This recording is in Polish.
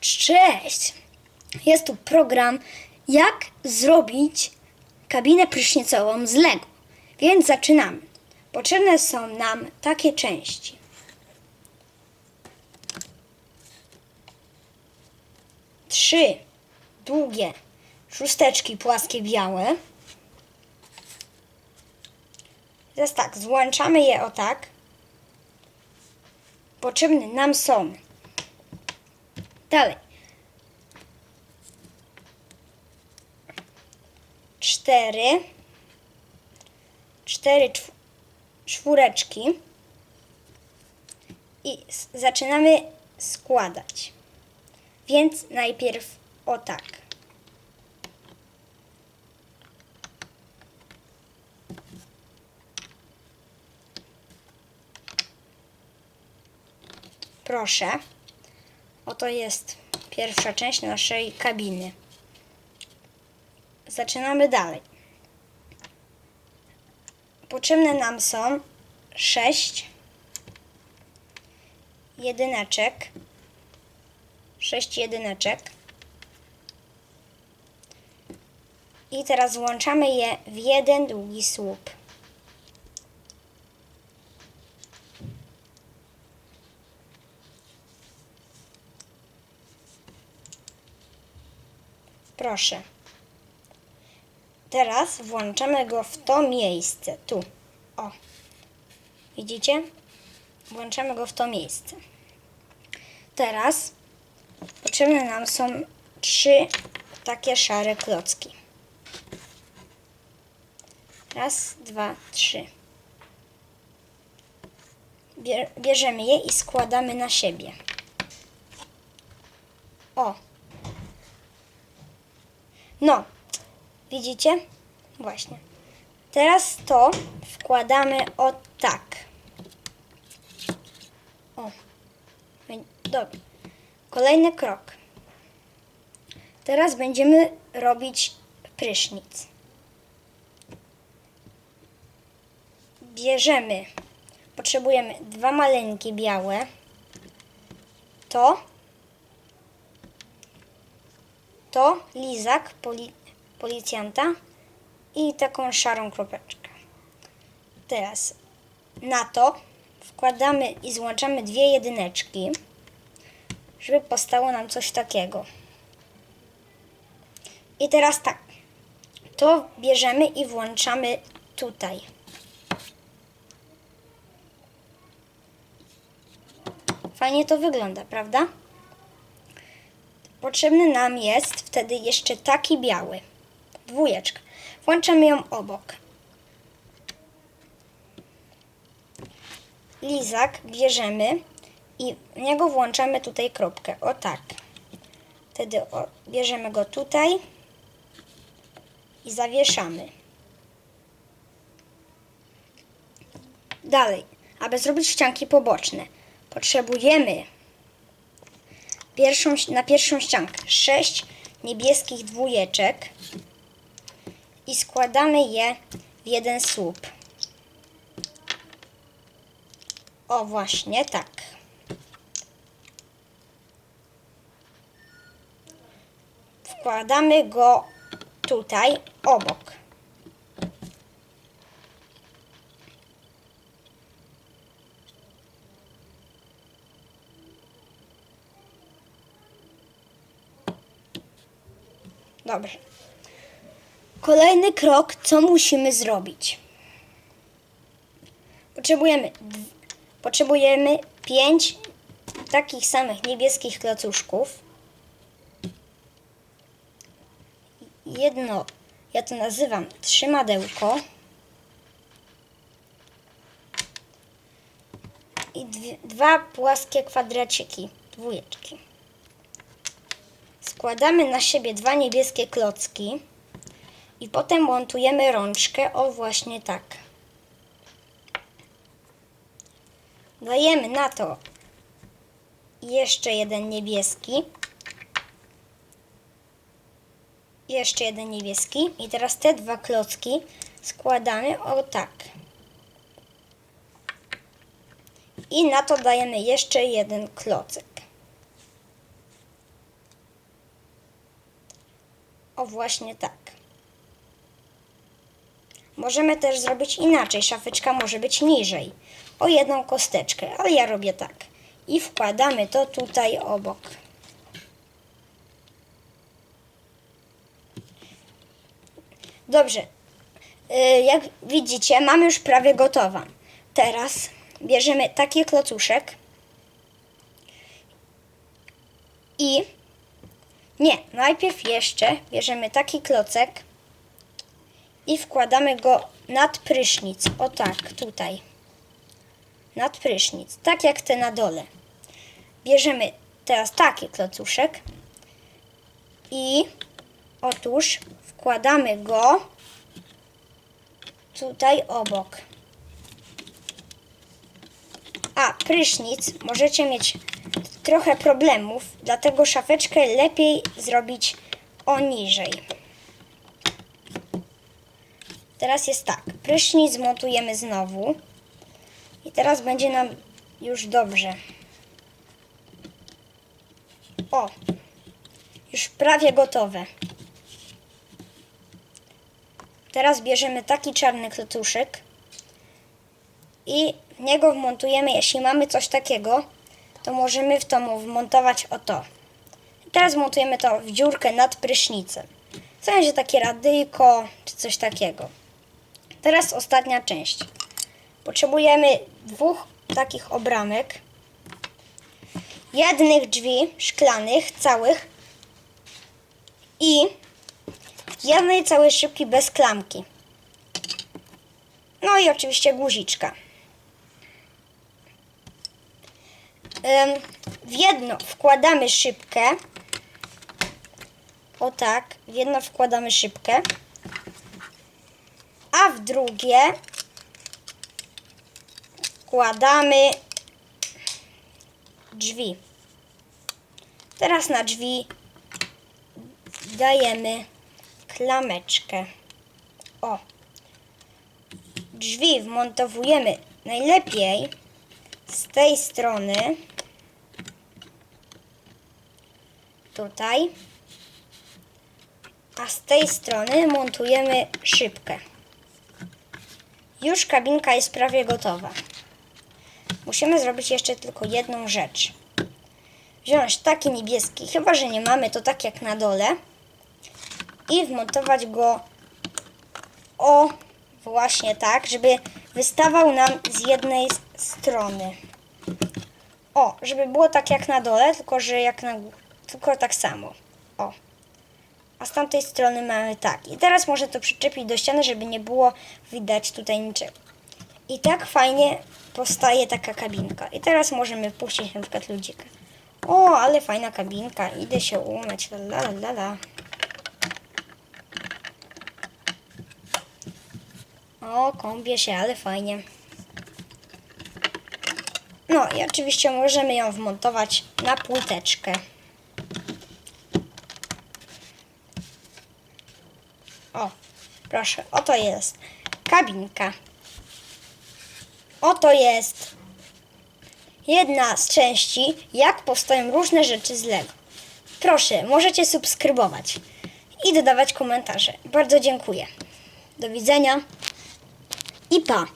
Cześć! Jest tu program jak zrobić kabinę prysznicową z Lego. Więc zaczynamy. Potrzebne są nam takie części. Trzy długie szósteczki płaskie białe. Teraz tak, złączamy je o tak. Potrzebne nam są Dalej. Cztery. Cztery czw- czwóreczki. I zaczynamy składać. Więc najpierw o tak. Proszę. Oto jest pierwsza część naszej kabiny. Zaczynamy dalej. Potrzebne nam są sześć jedyneczek. Sześć jedyneczek. I teraz włączamy je w jeden długi słup. Proszę. Teraz włączamy go w to miejsce. Tu. O. Widzicie? Włączamy go w to miejsce. Teraz potrzebne nam są trzy takie szare klocki. Raz, dwa, trzy. Bier- Bierzemy je i składamy na siebie. O, no, widzicie? Właśnie. Teraz to wkładamy o tak. O. Dobra. Kolejny krok. Teraz będziemy robić prysznic. Bierzemy, potrzebujemy dwa maleńkie białe. To to lizak poli, policjanta i taką szarą kropeczkę. Teraz na to wkładamy i złączamy dwie jedyneczki, żeby powstało nam coś takiego. I teraz tak, to bierzemy i włączamy tutaj. Fajnie to wygląda, prawda? Potrzebny nam jest wtedy jeszcze taki biały. Dwójeczka. Włączamy ją obok. Lizak bierzemy i w niego włączamy tutaj kropkę. O tak. Wtedy bierzemy go tutaj i zawieszamy. Dalej, aby zrobić ścianki poboczne, potrzebujemy pierwszą, na pierwszą ściankę sześć niebieskich dwójeczek i składamy je w jeden słup. O, właśnie tak. Wkładamy go tutaj obok. Dobrze. Kolejny krok, co musimy zrobić? Potrzebujemy, potrzebujemy pięć takich samych niebieskich klocuszków. Jedno, ja to nazywam trzymadełko. I dwie, dwa płaskie kwadraciki, dwójeczki. Składamy na siebie dwa niebieskie klocki i potem montujemy rączkę, o właśnie tak. Dajemy na to jeszcze jeden niebieski. Jeszcze jeden niebieski i teraz te dwa klocki składamy o tak. I na to dajemy jeszcze jeden klocek. O, właśnie tak. Możemy też zrobić inaczej. Szafeczka może być niżej. O jedną kosteczkę, ale ja robię tak. I wkładamy to tutaj obok. Dobrze. Y, Jak widzicie, mamy już prawie gotowa. Teraz bierzemy taki klocuszek i nie, najpierw jeszcze bierzemy taki klocek i wkładamy go nad prysznic. O tak, tutaj. Nad prysznic, tak jak te na dole. Bierzemy teraz taki klocuszek i otóż wkładamy go tutaj obok. A, prysznic możecie mieć trochę problemów, dlatego szafeczkę lepiej zrobić o niżej. Teraz jest tak, prysznic zmontujemy znowu i teraz będzie nam już dobrze. O, już prawie gotowe. Teraz bierzemy taki czarny klocuszek i w niego wmontujemy, jeśli mamy coś takiego, to możemy w to wmontować o to. Teraz montujemy to w dziurkę nad prysznicem. Co będzie takie radyjko, czy coś takiego. Teraz ostatnia część. Potrzebujemy dwóch takich obramek, jednych drzwi szklanych, całych i jednej całej szybki bez klamki. No i oczywiście guziczka. W jedno wkładamy szybkę. O tak, w jedno wkładamy szybkę. A w drugie wkładamy drzwi. Teraz na drzwi dajemy klameczkę. O. Drzwi wmontowujemy najlepiej z tej strony. Tutaj. A z tej strony montujemy szybkę. Już kabinka jest prawie gotowa. Musimy zrobić jeszcze tylko jedną rzecz. Wziąć taki niebieski, chyba że nie mamy, to tak jak na dole. I wmontować go o właśnie tak, żeby wystawał nam z jednej strony. O, żeby było tak jak na dole, tylko że jak na tylko tak samo. O. A z tamtej strony mamy tak. I teraz może to przyczepić do ściany, żeby nie było widać tutaj niczego. I tak fajnie powstaje taka kabinka. I teraz możemy puścić na przykład ludzika. O, ale fajna kabinka. Idę się umyć. La, la, la, la. O, kąpię się, ale fajnie. No i oczywiście możemy ją wmontować na płyteczkę. O, proszę, oto jest kabinka. Oto jest jedna z części, jak powstają różne rzeczy z Lego. Proszę, możecie subskrybować i dodawać komentarze. Bardzo dziękuję. Do widzenia i pa!